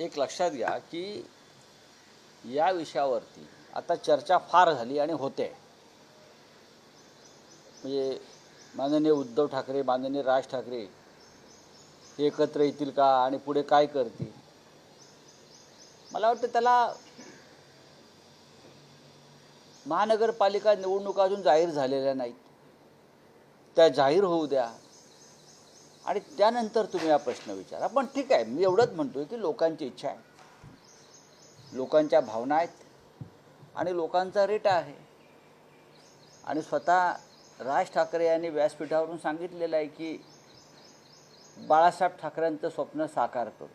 एक लक्षात घ्या की या विषयावरती आता चर्चा फार झाली आणि होते. म्हणजे माननीय उद्धव ठाकरे माननीय राज ठाकरे हे एकत्र येतील का आणि पुढे काय करतील? मला वाटतं त्याला महानगरपालिका निवडणुका अजून जाहीर झालेल्या नाहीत. त्या जाहीर होऊ द्या. आणि त्यानंतर तुम्ही हा प्रश्न विचारा. पण ठीक आहे मी एवढंच म्हणतोय की लोकांची इच्छा आहे. लोकांच्या भावना आहेत आणि लोकांचा रेट आहे. आणि स्वतः राज ठाकरे यांनी व्यासपीठावरून सांगितलेलं आहे की बाळासाहेब ठाकरेंचं स्वप्न साकार करू.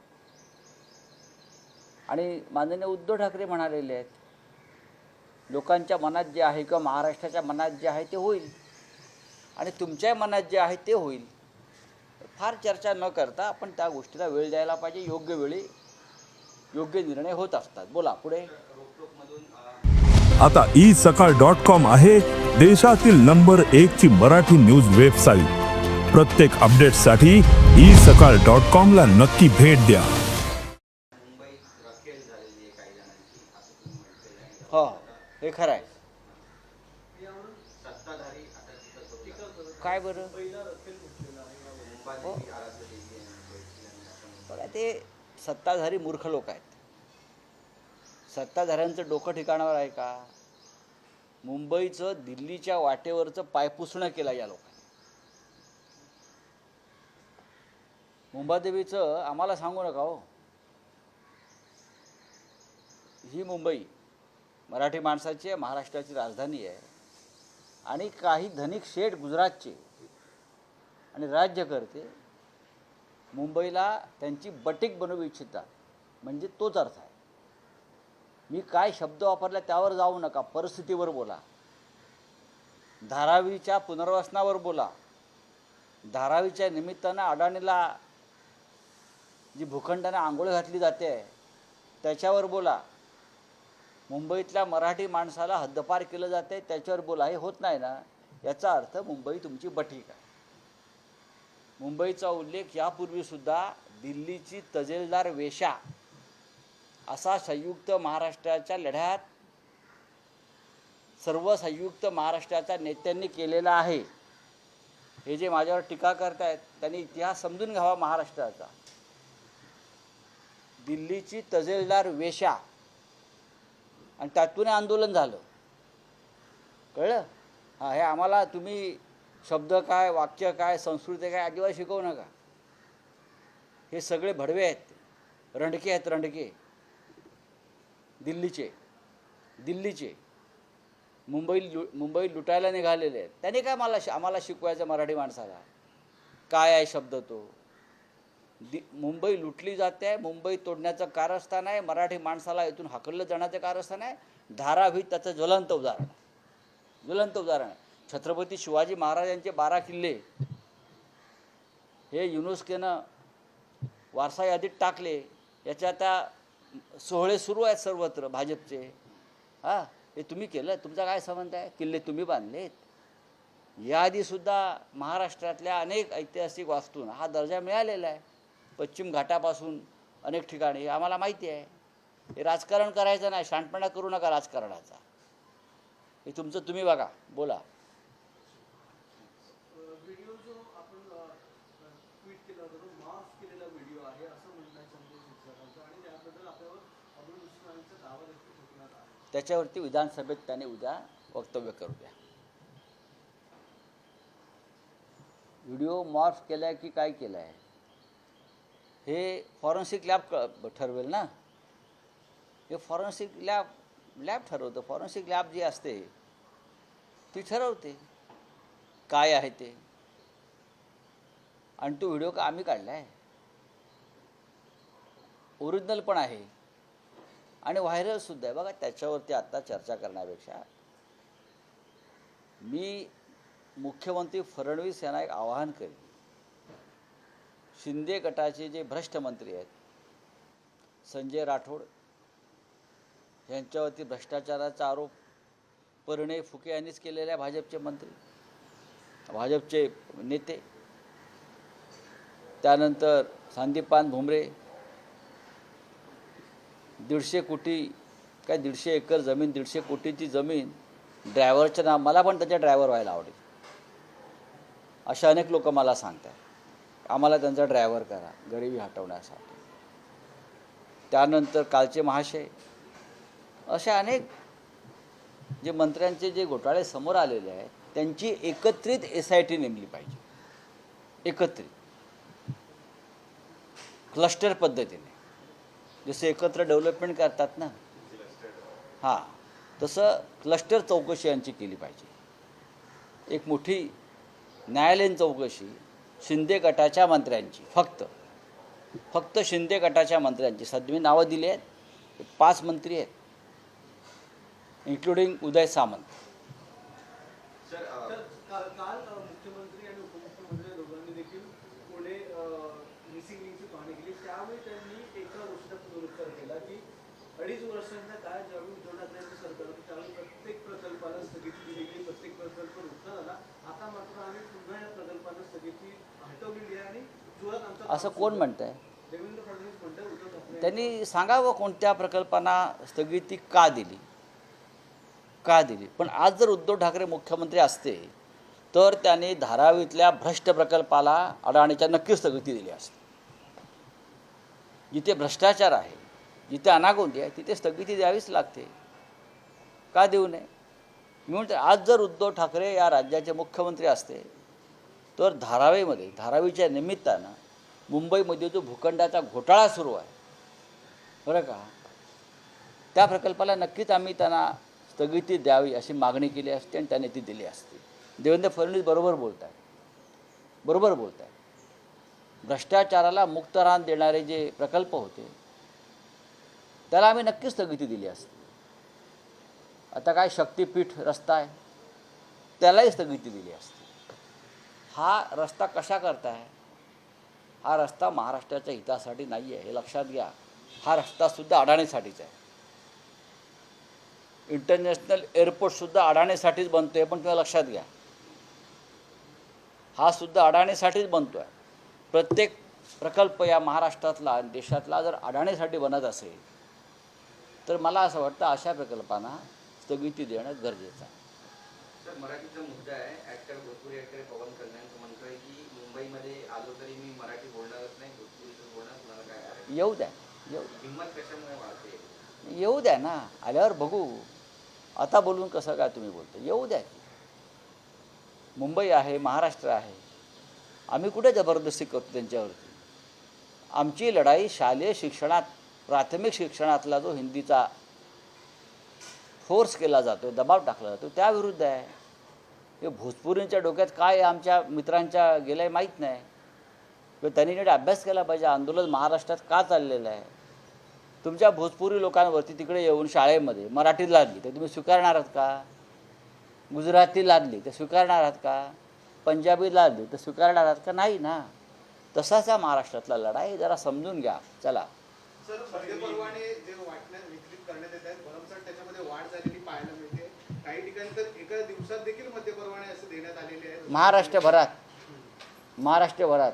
आणि माननीय उद्धव ठाकरे म्हणालेले आहेत लोकांच्या मनात जे आहे किंवा महाराष्ट्राच्या मनात जे आहे ते होईल. आणि तुमच्या मनात जे आहे ते होईल. फार चर्चा न करता आपण त्या गोष्टीला वेळ द्यायला पाहिजे. योग्य वेळी योग्य निर्णय होत असतात. बोला पुढे. आता ई सकाळ डॉट कॉम आहे देशातील नंबर एक ची मराठी न्यूज वेबसाईट प्रत्येक अपडेटसाठी ई सकाळ डॉट कॉम ला नक्की भेट द्या. हो हे खरं आहे. काय बरं हो. बघा ते सत्ताधारी मूर्ख लोक आहेत. सत्ताधाऱ्यांचं डोकं ठिकाणावर आहे का? मुंबईचं दिल्लीच्या वाटेवरचं पायपुसणं केलं या लोकांनी. मुंबादेवीचं आम्हाला सांगू नका हो. ही मुंबई मराठी माणसाची आहे महाराष्ट्राची राजधानी आहे. आणि काही धनिक शेठ गुजरातचे आणि राज्य करते. मुंबईला त्यांची बटीक बनवू इच्छितात. म्हणजे तोच अर्थ आहे. मी काय शब्द वापरला त्यावर जाऊ नका. परिस्थितीवर बोला. धारावीच्या पुनर्वसनावर बोला. धारावीच्या निमित्तानं अडाणीला जी भूखंडाने आंघोळ घातली जाते त्याच्यावर बोला. मुंबईतल्या मराठी माणसाला हद्दपार केलं जाते त्याच्यावर बोला. हे होत नाही ना. याचा अर्थ मुंबई तुमची बटीक आहे. मुंबईचा उल्लेख यापूर्वीसुद्धा दिल्लीची तजेलदार वेशा असा संयुक्त महाराष्ट्राच्या लढ्यात सर्व संयुक्त महाराष्ट्राच्या नेत्यांनी केलेला आहे. हे जे माझ्यावर टीका करतायत त्यांनी इतिहास समजून घ्यावा महाराष्ट्राचा. दिल्लीची तजेलदार वेशा आणि त्यातून आंदोलन झालं. कळलं? हां हे आम्हाला तुम्ही शब्द काय वाक्य काय संस्कृती काय अजिबात शिकवू नका. हे सगळे भडवे आहेत. रंडके आहेत रंडके. दिल्लीचे. दिल्लीचे. मुंबई लु मुंबई लुटायला निघालेले आहेत. त्याने काय मला शि- आम्हाला शिकवायचं मराठी माणसाला? काय आहे शब्द तो? दि मुंबई लुटली जाते मुंबई तोडण्याचं कारस्थान आहे मराठी माणसाला इथून हाकललं जाण्याचं कारस्थान आहे धारावी त्याचं ज्वलंत उदाहरण. ज्वलंत उदाहरण आहे. छत्रपती शिवाजी महाराजांचे बारा किल्ले हे युनेस्कोनं वारसा यादीत टाकले. याच्या आता सोहळे सुरू आहेत सर्वत्र भाजपचे. हां हे तुम्ही केलं? तुमचा काय संबंध आहे? किल्ले तुम्ही बांधलेत? याआधीसुद्धा महाराष्ट्रातल्या अनेक ऐतिहासिक वास्तूंना हा दर्जा मिळालेला आहे. पश्चिम घाटापासून अनेक ठिकाणी. आम्हाला माहिती आहे. हे राजकारण करायचं नाही. शांतपणा करू नका राजकारणाचा. हे तुमचं तुम्ही बघा. बोला व्हिडिओ जो आपण ट्विट केला होता तो माफ केलेला व्हिडिओ आहे असं म्हणणं आहे संजय शिरसाटांचं आणि त्याबद्दल आपल्यावर अब्दुल मुस्लिमांचा दावा देखील ठोकण्यात आहे त्याच्यावरती विधानसभेत त्याने उद्या वक्तव्य करू द्या. व्हिडिओ मॉर्फ केला आहे की काय केलं आहे हे फॉरेन्सिक लॅब क ठरवेल ना? हे फॉरेन्सिक लॅब लॅब ठरवतं. फॉरेन्सिक लॅब जी असते ती ठरवते काय आहे ते. आणि तो व्हिडिओ का आम्ही काढला आहे ओरिजिनल पण आहे. आणि व्हायरलसुद्धा आहे. बघा त्याच्यावरती आत्ता चर्चा करण्यापेक्षा मी मुख्यमंत्री फडणवीस यांना एक आवाहन करेन. शिंदे गटाचे जे भ्रष्ट मंत्री आहेत संजय राठोड यांच्यावरती भ्रष्टाचाराचा आरोप परिणय फुके यांनीच केलेले आहे भाजपचे मंत्री भाजपचे नेते त्यानंतर संदीपान भुमरे दीडशे कोटी काय दीडशे एकर जमीन दीडशे कोटीची जमीन ड्रायव्हरच्या नाव मला पण त्याच्या ड्रायव्हर व्हायला आवडेल. अशा अनेक लोक मला सांगतात. आम्हाला त्यांचा ड्रायव्हर करा गरिबी हटवण्यासाठी. त्यानंतर कालचे महाशय अशा अनेक जे मंत्र्यांचे जे घोटाळे समोर आलेले आहेत त्यांची एकत्रित एस आय टी नेमली पाहिजे. एकत्रित. क्लस्टर पद्धतीने. जसे एकत्र डेव्हलपमेंट करतात ना. हां तसं क्लस्टर चौकशी यांची केली पाहिजे. एक मोठी न्यायालयीन चौकशी शिंदे गटाच्या मंत्र्यांची फक्त. फक्त शिंदे गटाच्या मंत्र्यांची. सध्या मी नावं दिली आहेत. पाच मंत्री आहेत. इन्क्लुडिंग उदय सामंत तर काल काल अ, मुख्यमंत्री आणि उपमुख्यमंत्री या दोघांनी देखील पुणे मिसिंग लिंकची पाहणी केली त्यावेळी त्यांनी एका गोष्टीचा पुनरुच्चार केला की अडीच वर्षांच्या काळात ज्यावेळी उद्धव ठाकरेंचं सरकार होतं त्यावेळी प्रत्येक प्रकल्पाला स्थगिती दिली गेली प्रत्येक प्रकल्प झाला आता मात्र आम्ही पुन्हा या प्रकल्पांना स्थगिती हटवलेली आहे आणि जोरात आमचा असं कोण म्हणतं आहे देवेंद्र फडणवीस म्हणतात उद्धव ठाकरे त्यांनी सांगावं कोणत्या प्रकल्पांना स्थगिती का दिली? का दिली? पण आज जर उद्धव ठाकरे मुख्यमंत्री असते तर त्यांनी धारावीतल्या भ्रष्ट प्रकल्पाला अडाणीच्या नक्कीच स्थगिती दिली असते. जिथे भ्रष्टाचार आहे जिथे अनागोंदी आहे तिथे स्थगिती द्यावीच लागते. का देऊ नये? मी म्हणते आज जर उद्धव ठाकरे या राज्याचे मुख्यमंत्री असते तर धारावीमध्ये धारावीच्या निमित्तानं मुंबईमध्ये जो भूखंडाचा घोटाळा सुरू आहे बरं का? त्या प्रकल्पाला नक्कीच आम्ही त्यांना स्थगिती द्यावी अशी मागणी केली असते आणि त्याने ती दिली असती. देवेंद्र फडणवीस बरोबर बोलत आहे बरोबर बोलत आहे भ्रष्टाचाराला मुक्त रान देणारे जे प्रकल्प होते त्याला आम्ही नक्कीच स्थगिती दिली असते. आता काय शक्तीपीठ रस्ता आहे त्यालाही स्थगिती दिली असते. हा रस्ता कशा करताय? हा रस्ता महाराष्ट्राच्या हितासाठी नाही आहे हे लक्षात घ्या. हा रस्तासुद्धा अडाणीसाठीच आहे. इंटरनॅशनल एअरपोर्टसुद्धा अडाणीसाठीच बनतो आहे पण तुम्ही लक्षात घ्या. हा सुद्धा अडाणीसाठीच बनतो आहे प्रत्येक प्रकल्प या महाराष्ट्रातला देशातला जर अडाणीसाठी बनत असेल तर मला असं वाटतं अशा प्रकल्पांना स्थगिती देणं गरजेचं आहे. सर मराठीचा मुद्दा आहे ऍक्टर भोजपुरी ऍक्टर पवन कल्याणचं म्हणतोय की मुंबईमध्ये आलो तरी मी मराठी बोलणारच नाही भोजपुरीचं बोलणार मला काय आहे? येऊ द्या येऊ हिंमत कशामुळे वाढते? येऊ द्या ना आल्यावर बघू. आता बोलून कसं काय तुम्ही बोलता? येऊ द्या की. मुंबई आहे महाराष्ट्र आहे. आम्ही कुठे जबरदस्ती करतो त्यांच्यावरती? आमची लढाई शालेय शिक्षणात प्राथमिक शिक्षणातला जो हिंदीचा फोर्स केला जातो दबाव टाकला जातो त्याविरुद्ध आहे. हे भोजपुरींच्या डोक्यात काय आमच्या मित्रांच्या गेलं आहे माहीत नाही. किंवा त्यांनी नीट अभ्यास केला पाहिजे. आंदोलन महाराष्ट्रात का चाललेलं आहे? तुमच्या भोजपुरी लोकांवरती तिकडे येऊन शाळेमध्ये मराठीत लादली तर तुम्ही स्वीकारणार आहात का? गुजराती लादली तर स्वीकारणार आहात का? पंजाबी लादली तर स्वीकारणार आहात का? नाही ना. तसाच हा महाराष्ट्रातला लढाई. जरा समजून घ्या. चला. सर मध्यपर्वाने जे वाटण्यात वितरित करण्यात येत आहेत भरमसाठ त्याच्यामध्ये वाढ झालेली पाहायला मिळते. काही ठिकाणी तर एका दिवसात देखील मध्य परवाने असे देण्यात आलेले आहेत. महाराष्ट्रभरात महाराष्ट्रभरात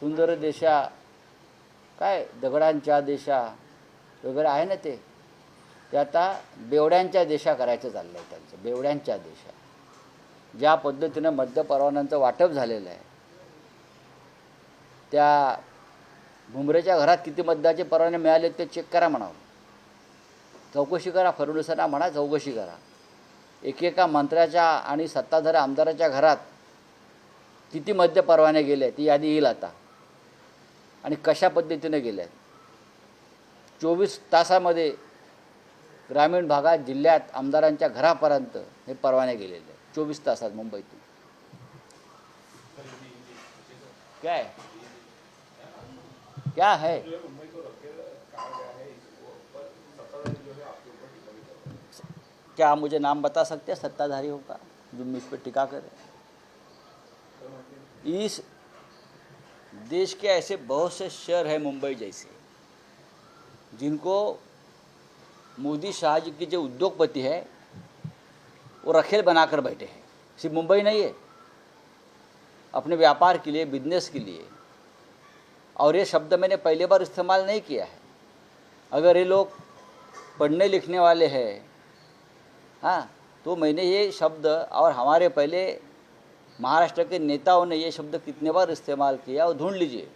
सुंदर देशा काय दगडांच्या देशा वगैरे आहे ना ते? ते आता बेवड्यांच्या देशा करायचं चाललं आहे त्यांचं बेवड्यांच्या देशा. ज्या पद्धतीनं मद्य परवान्यांचं वाटप झालेलं आहे त्या भुमरेच्या घरात किती मद्याचे परवाने मिळाले ते चेक करा म्हणावं. चौकशी करा फडणवीसांना म्हणा चौकशी करा. एकेका मंत्र्याच्या आणि सत्ताधारी आमदाराच्या घरात किती मद्य परवाने गेले ती यादी येईल आता. आणि कशा पद्धतीने गेल्या चोवीस तासामध्ये ग्रामीण भागात जिल्ह्यात आमदारांच्या घरापर्यंत हे परवाने गेलेले आहेत. चोवीस तासात मुंबईतून. काय? क्या है? क्या आप मुझे नाम बता सकते हैं? सत्ताधारियों का, जो मुझ पर टिका करे इस देश के ऐसे बहुत से शहर हैं मुंबई जैसे, जिनको मोदी शाह जी के जो उद्योगपति है, वो रखेल बनाकर बैठे हैं। सिर्फ़ मुंबई नहीं है, अपने व्यापार के लिए बिज़नेस के लिए। और ये शब्द मैंने पहली बार इस्तेमाल नहीं किया है। अगर ये लोग पढ़ने लिखने वाले हैं हाँ तो मैंने ये शब्द और हमारे पहले महाराष्ट्र के नेताओं ने ये शब्द कितने बार इस्तेमाल किया और ढूंढ लीजिए।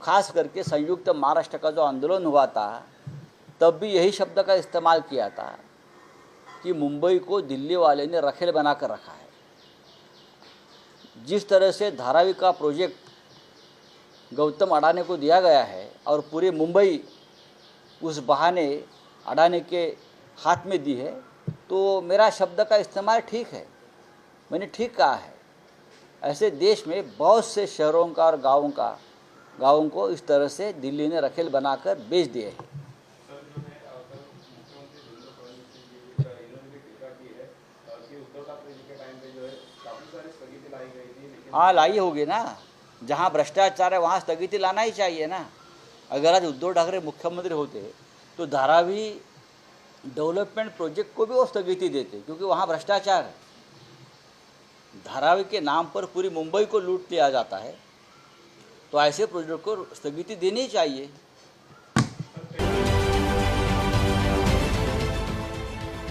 खास करके संयुक्त महाराष्ट्र का जो आंदोलन हुआ था तब भी यही शब्द का इस्तेमाल किया था कि मुंबई को दिल्ली वाले ने रखेल बना कर रखा है। जिस तरह से धारावी का प्रोजेक्ट गौतम अडानी को दिया गया है और पूरी मुंबई उस बहाने अडानी के हाथ में दी है। तो मेरा शब्द का इस्तेमाल ठीक है। मैंने ठीक कहा है। ऐसे देश में बहुत से शहरों का और गाँवों का, गाँवों को इस तरह से दिल्ली ने रखेल बनाकर बेच दिए हैं। हाँ लाई होगी ना। जहाँ भ्रष्टाचार है, वहाँ स्थगिति लाना ही चाहिए ना। अगर आज उद्धव ठाकरे मुख्यमंत्री होते तो धारावी डेवलपमेंट प्रोजेक्ट को भी वो स्थगिति देते, क्योंकि वहाँ भ्रष्टाचार है। धारावी के नाम पर पूरी मुंबई को लूट लिया जाता है तो ऐसे प्रोजेक्ट को स्थगिति देनी चाहिए।